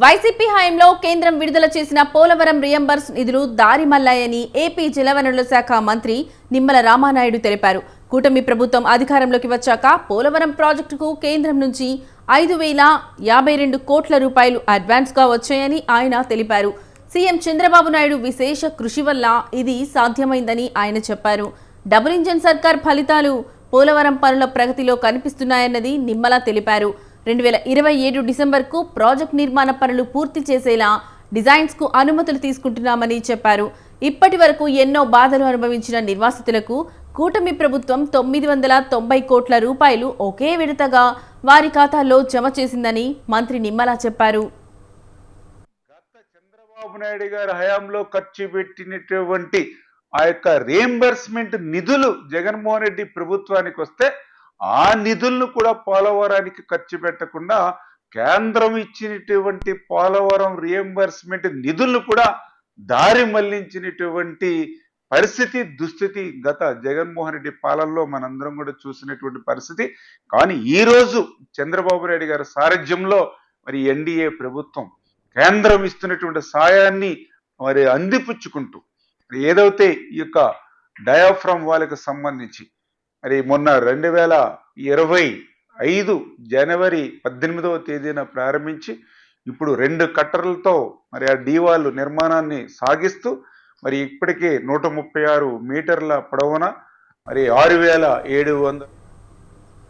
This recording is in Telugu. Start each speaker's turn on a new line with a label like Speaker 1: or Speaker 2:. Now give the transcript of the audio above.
Speaker 1: వైసీపీ హయాంలో కేంద్రం విడుదల చేసిన పోలవరం రియంబర్స్ నిధులు దారి మల్లాయని ఏపీ జలవనరుల శాఖ మంత్రి నిమ్మల రామానాయుడు తెలిపారు. కూటమి ప్రభుత్వం అధికారంలోకి వచ్చాక పోలవరం ప్రాజెక్టుకు కేంద్రం నుంచి ఐదు వేల యాభై రెండు కోట్ల రూపాయలు అడ్వాన్స్గా వచ్చాయని ఆయన తెలిపారు. సీఎం చంద్రబాబు నాయుడు విశేష కృషి వల్ల ఇది సాధ్యమైందని ఆయన చెప్పారు. డబుల్ ఇంజన్ సర్కార్ ఫలితాలు పోలవరం పనుల ప్రగతిలో కనిపిస్తున్నాయన్నది నిమ్మల తెలిపారు. రెండు వేల ఇరవై ఏడు డిసెంబర్కు ప్రాజెక్ట్ నిర్మాణ పనులు పూర్తి చేసేలా డిజైన్స్కు అనుమతులు తీసుకుంటున్నామని చెప్పారు. ఇప్పటి వరకు ఎన్నో బాధలు అనుభవించిన నిర్వాసితులకు కూటమి ప్రభుత్వం తొమ్మిది వందల తొంభై కోట్ల రూపాయలు ఒకే విడతగా వారి ఖాతాలో జమ చేసిందని మంత్రి నిమ్మల చెప్పారు.
Speaker 2: చంద్రబాబు నాయుడు గారి హయాంలో ఖర్చు పెట్టినటువంటి ఆ యొక్క రియంబర్స్మెంట్ నిధులు జగన్మోహన్ రెడ్డి ప్రభుత్వానికి వస్తే ఆ నిధులను కూడా పోలవరానికి ఖర్చు పెట్టకుండా కేంద్రం ఇచ్చినటువంటి పోలవరం రియంబర్స్మెంట్ నిధులను కూడా దారి మళ్ళించినటువంటి పరిస్థితి దుస్థితి గత జగన్మోహన్ రెడ్డి పాలనలో మనందరం కూడా చూసినటువంటి పరిస్థితి. కానీ ఈరోజు చంద్రబాబు నాయుడు గారి సారథ్యంలో మరి ఎన్డీఏ ప్రభుత్వం కేంద్రం ఇస్తున్నటువంటి సాయాన్ని మరి అందిపుచ్చుకుంటూ ఏదైతే ఈ యొక్క డయాఫ్రమ్ వాళ్ళకి సంబంధించి మరి మొన్న రెండు వేల ఇరవై ఐదు జనవరి పద్దెనిమిదవ తేదీన ప్రారంభించి ఇప్పుడు రెండు కట్టర్లతో మరి ఆ డీవాల్ నిర్మాణాన్ని సాగిస్తూ మరి ఇప్పటికే నూట ముప్పై ఆరు మీటర్ల పొడవున మరి ఆరు వేల ఏడు వందల